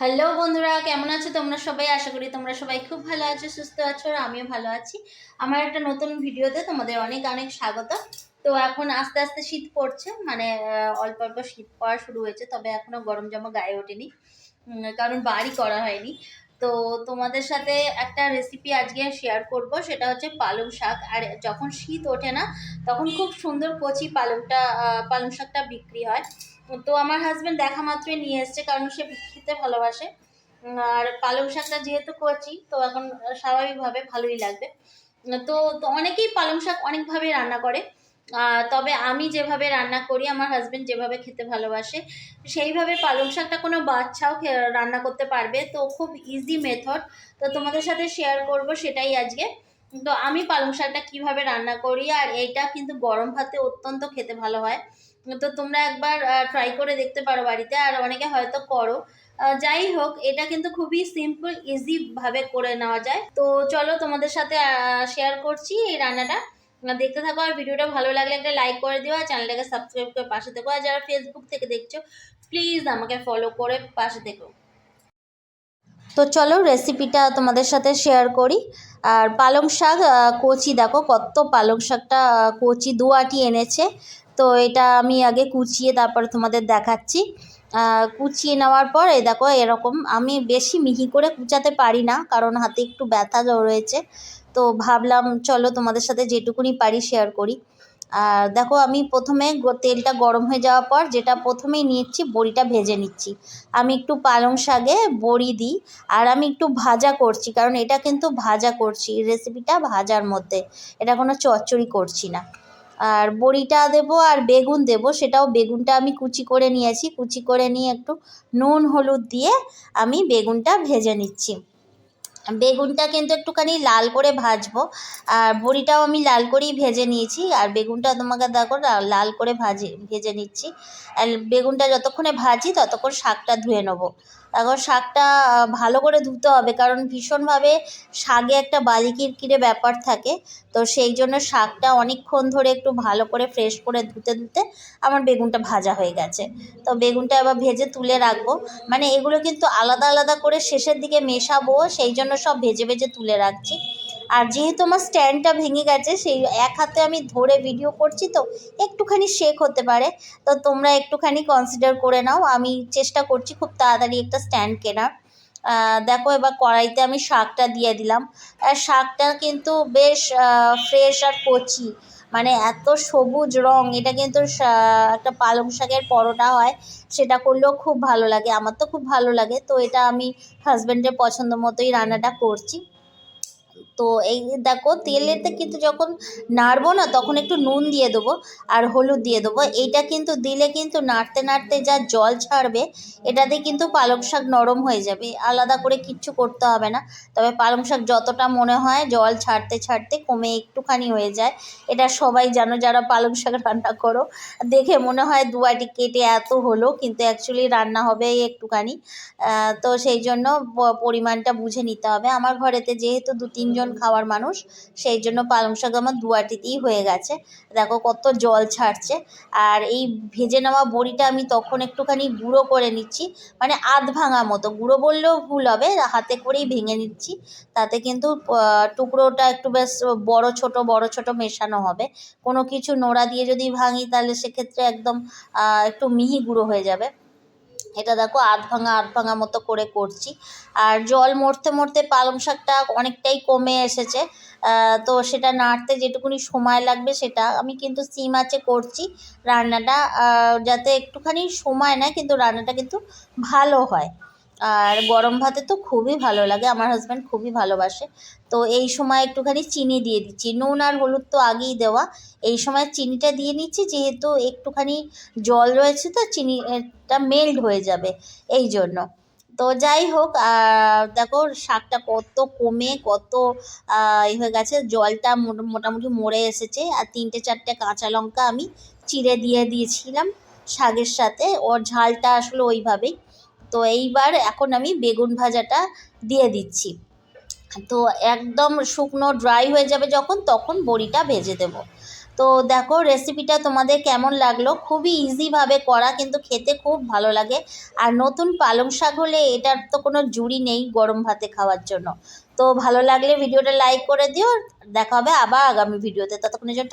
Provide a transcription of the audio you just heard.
Hello বন্ধুরা, কেমন আছো? তোমরা সবাই? আশা করি তোমরা সবাই খুব ভালো আছো, সুস্থ আছো, আর আমিও ভালো আছি। আমার একটা নতুন ভিডিওতে তোমাদের অনেক অনেক স্বাগত। তো এখন আস্তে আস্তে শীত পড়ছে মানে অল্প অল্প শীত পড়া শুরু হয়েছে, তবে এখনও গরম জামা গায়ে ওঠেনি। কারণ বাড়ি করা হয়নি। তো তোমাদের সাথে একটা রেসিপি আজকে শেয়ার করব, সেটা হচ্ছে পালং শাক। আর যখন শীত ওঠে না, তখন খুব সুন্দর কচি পালংটা পালং শাকটা বিক্রি হয়। তো আমার হাজব্যান্ড দেখা মাত্রই নিয়ে এসছে, কারণ সে খেতে ভালোবাসে। আর পালং শাকটা যেহেতু কচি, তো এখন স্বাভাবিকভাবে ভালোই লাগবে। তো অনেকেই পালং শাক অনেকভাবে রান্না করে। তবে আমি যেভাবে রান্না করি, আমার হাজবেন্ড যেভাবে খেতে ভালোবাসে, সেইভাবে পালং শাকটা কোনো বাচ্চাও রান্না করতে পারবে। তো খুব ইজি মেথড তো তোমাদের সাথে শেয়ার করব সেটাই আজকে। তো আমি পালং শাকটা কীভাবে রান্না করি, আর এইটা কিন্তু গরম ভাতে অত্যন্ত খেতে ভালো হয়। তো তোমরা একবার ট্রাই করে দেখতে পারো বাড়িতে, আর অনেকে হয়তো করো। যাই হোক, এটা কিন্তু খুবই সিম্পল ইজিভাবে করে নেওয়া যায়। তো চলো তোমাদের সাথে শেয়ার করছি এই রান্নাটা। দেখতে থাকো আর ভিডিওটা ভালো লাগলে একটা লাইক করে দিও আর চ্যানেলটাকে সাবস্ক্রাইব করে পাশে থেকো। আর যারা ফেসবুক থেকে দেখছ প্লিজ আমাকে ফলো করে পাশে থেকো। তো চলো রেসিপিটা তোমাদের সাথে শেয়ার করি। আর পালং শাক কচি দেখো, কত পালং শাকটা কচি দু এনেছে। তো এটা আমি আগে কুচিয়ে তারপরে তোমাদের দেখাচ্ছি। কুচিয়ে নেওয়ার পর এই দেখো এরকম আমি বেশি মিহি করে কুচাতে পারি না, কারণ হাতে একটু ব্যথা রয়েছে। তো ভাবলাম চলো তোমাদের সাথে যেটুকুনি পারি শেয়ার করি। আর দেখো আমি প্রথমে তেলটা গরম হয়ে যাওয়ার পর যেটা প্রথমেই নিচ্ছি বড়িটা ভেজে নিচ্ছি। আমি একটু পালং শাকে বড়ি দিই, আর আমি একটু ভাজা করছি, কারণ এটা কিন্তু ভাজা করছি রেসিপিটা ভাজার মধ্যে। এটা কোনো চচ্চড়ি করছি না। আর বড়িটা দেবো আর বেগুন দেবো। সেটাও বেগুনটা আমি কুচি করে নিয়েছি। কুচি করে নিয়ে একটু নুন, হলুদ দিয়ে আমি বেগুনটা ভেজে নিচ্ছি। বেগুনটা কিন্তু একটুখানি লাল করে ভাজবো। আর বড়িটাও আমি লাল করেই ভেজে নিয়েছি। আর বেগুনটা তোমাকে দেখো লাল করে ভাজে, ভেজে নিচ্ছি। আর বেগুনটা যতক্ষণে ভাজি, ততক্ষণ শাকটা ধুয়ে নেব। এখন শাকটা ভালো করে ধুতে হবে। কারণ ভীষণভাবে শাকে একটা বালি কিরকিরে ব্যাপার থাকে। তো সেই জন্য শাকটা অনেকক্ষণ ধরে একটু ভালো করে ফ্রেশ করে ধুতে ধুতে আমার বেগুনটা ভাজা হয়ে গেছে। তো বেগুনটা এবার ভেজে তুলে রাখব। মানে এগুলো কিন্তু আলাদা আলাদা করে শেষের দিকে মেশাবো, সেই জন্য সব ভেজে ভেজে তুলে রাখছি। আর যেহেতু আমার স্ট্যান্ডটা ভেঙে গেছে, সেই এক হাতে আমি ধরে ভিডিও করছি তো একটুখানি শেক হতে পারে। তো তোমরা একটুখানি কনসিডার করে নাও। আমি চেষ্টা করছি খুব তাড়াতাড়ি একটা স্ট্যান্ড কেনার। দেখো এবার কড়াইতে আমি শাকটা দিয়ে দিলাম। আর শাকটা কিন্তু বেশ ফ্রেশ আর কচি। মানে এত সবুজ রং। এটা কিন্তু একটা পালং শাকের পরোটা হয়। সেটা করলেও খুব ভালো লাগে। আমার তো খুব ভালো লাগে। তো এটা আমি হাজব্যান্ডের পছন্দ মতোই রান্নাটা করছি। তো এই দেখো তেলেতে কিন্তু যখন নাড়বো না, তখন একটু নুন দিয়ে দেবো আর হলুদ দিয়ে দেবো। এইটা কিন্তু দিলে কিন্তু নাড়তে নাড়তে যা জল ছাড়বে, এটাতে কিন্তু পালং শাক নরম হয়ে যাবে। আলাদা করে কিচ্ছু করতে হবে না। তবে পালং শাক যতটা মনে হয় জল ছাড়তে ছাড়তে কমে একটুখানি হয়ে যায়। এটা সবাই জানো যারা পালং শাক রান্না করো। দেখে মনে হয় দু আটি কেটে এত হলো, কিন্তু অ্যাকচুয়ালি রান্না হবে একটুখানি। তো সেই জন্য পরিমাণটা বুঝে নিতে হবে। আমার ঘরেতে যেহেতু দু তিনজন খাওয়ার মানুষ, সেই জন্য পালং শাক আমার দু আটিতেই হয়ে গেছে। দেখো কত জল ছাড়ছে। আর এই ভেজে নেওয়া বড়িটা আমি তখন একটুখানি গুঁড়ো করে নিচ্ছি মানে আধ ভাঙা মতো। গুঁড়ো বললেও ভুল হবে, হাতে করেই ভেঙে নিচ্ছি। তাতে কিন্তু টুকরোটা একটু বেশ বড় ছোট বড় ছোট মেশানো হবে। কোনো কিছু নোড়া দিয়ে যদি ভাঙি, তাহলে সেক্ষেত্রে একদম একটু মিহি গুঁড়ো হয়ে যাবে। এটা দেখো আধ ভাঙা আধ ভাঙা মতো করে করছি। আর জল মরতে মরতে পালং শাকটা অনেকটাই কমে এসেছে। তো সেটা নাড়তে যেটুকুনি সময় লাগবে সেটা আমি কিন্তু সিম আছে করছি রান্নাটা। যাতে একটুখানি সময় নেয়, কিন্তু রান্নাটা কিন্তু ভালো হয়। আর গরম ভাতে তো খুবই ভালো লাগে, আমার হাজব্যান্ড খুবই ভালোবাসে। তো এই সময় একটুখানি চিনি দিয়ে দিচ্ছি। নুন আর হলুদ তো আগেই দেওয়া। এই সময় চিনিটা দিয়ে নিচ্ছি, যেহেতু একটুখানি জল রয়েছে তো চিনিটা মেল্ট হয়ে যাবে, এই জন্য। তো যাই হোক দেখো শাকটা কত কমে, কত ই হয়ে গেছে, জলটা মোটা- মোটামুটি মরে এসেছে। আর তিনটে চারটে কাঁচা লঙ্কা আমি চিড়ে দিয়ে দিয়েছিলাম শাকের সাথে। ওর ঝালটা আসলে ওইভাবেই। তো এইবার এখন আমি বেগুন ভাজাটা দিয়ে দিচ্ছি। তো একদম শুকনো ড্রাই হয়ে যাবে যখন, তখন বড়িটা ভেজে দেব। তো দেখো রেসিপিটা তোমাদের কেমন লাগল? খুবই ইজিভাবে করা, কিন্তু খেতে খুব ভালো লাগে। আর নতুন পালং শাক হলে এটার তো কোনো জুড়ি নেই গরম ভাতে খাওয়ার জন্য। তো ভালো লাগলে ভিডিওটা লাইক করে দিও। দেখা হবে আবার আগামী ভিডিওতে ততক্ষণের জন্য